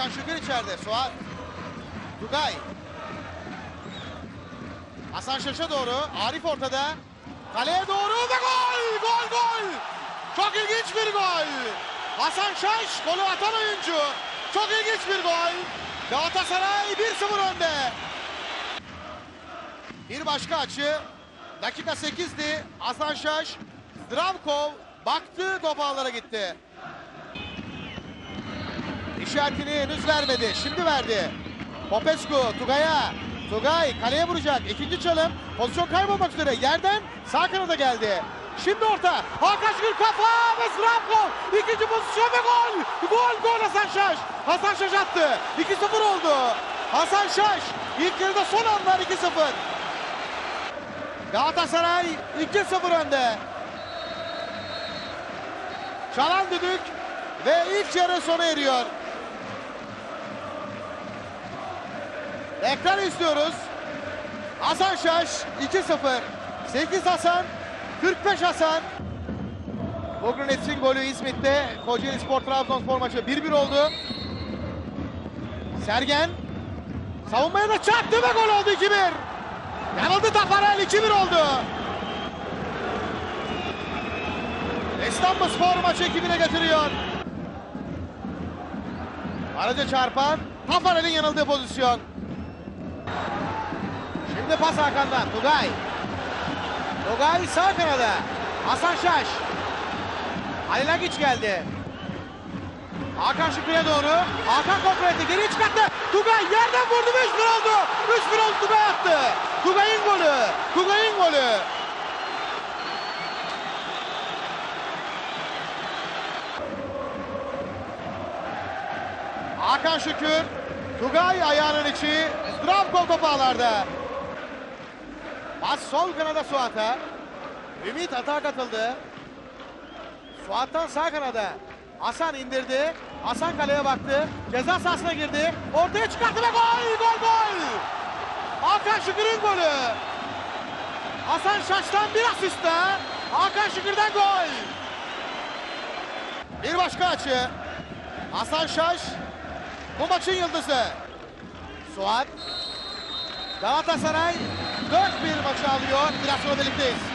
Hakan Şükür içeride. Suat. Tugay. Hasan Şaş'a doğru. Arif ortada. Kaleye doğru ve gol! Gol gol! Çok ilginç bir gol. Hasan Şaş golü atan oyuncu. Çok ilginç bir gol. Galatasaray 1-0 önde. Bir başka açı. Dakika 8'di. Hasan Şaş, Zdravkov baktı top ağlara gitti. İşaretini henüz vermedi. Şimdi verdi. Popescu Tugay'a. Tugay kaleye vuracak. İkinci çalım. Pozisyon kaybolmak üzere. Yerden sağ kanada geldi. Şimdi orta. Hakan Şükür kafa ve Zdravkov. İkinci pozisyon ve gol. Gol gol Hasan Şaş. Hasan Şaş attı. 2-0 oldu. Hasan Şaş. İlk yarıda son anlar 2-0. Galatasaray 2-0 önde. Çalan düdük ve ilk yarı sona eriyor. Ekran istiyoruz. Hasan Şaş 2-0. 8 Hasan, 45 Hasan. Bugün Etsin golü İzmit'te Kocaeli Spor Trabzonspor maçı 1-1 oldu. Sergen savunmaya da çarptı ve gol oldu 2-1. Yanıldı Tafarel 2-1 oldu. İstanbul Spor maçı 2-1'e getiriyor. Araca çarpan Tafarel'in yanıldığı pozisyon. Şimdi pas Hakan'dan Tugay. Tugay sağ kanada. Hasan Şaş. Halil Agiç geldi. Hakan Şükrü'ye doğru. Hakan kontrol etti. Geriye çıkarttı. Tugay yerden vurdu ve 3-1 oldu. 3-1 oldu Tugay attı. Tugay'ın golü. Tugay'ın golü. Hakan Şükür. Tugay ayağının içi. Zdravkov topu ağlarda. Sol kanada Suat'a. Ümit atağa katıldı. Suat'tan sağ kanada. Hasan indirdi. Hasan kaleye baktı. Ceza sahasına girdi. Ortaya çıkarttı ve gol! Gol gol! Hakan Şükür'ün golü. Hasan Şaş'tan bir asist daha. Hakan Şükür'den gol. Bir başka açı. Hasan Şaş bu maçın yıldızı. Suat. Galatasaray Good speed of Octavio. That's que it is.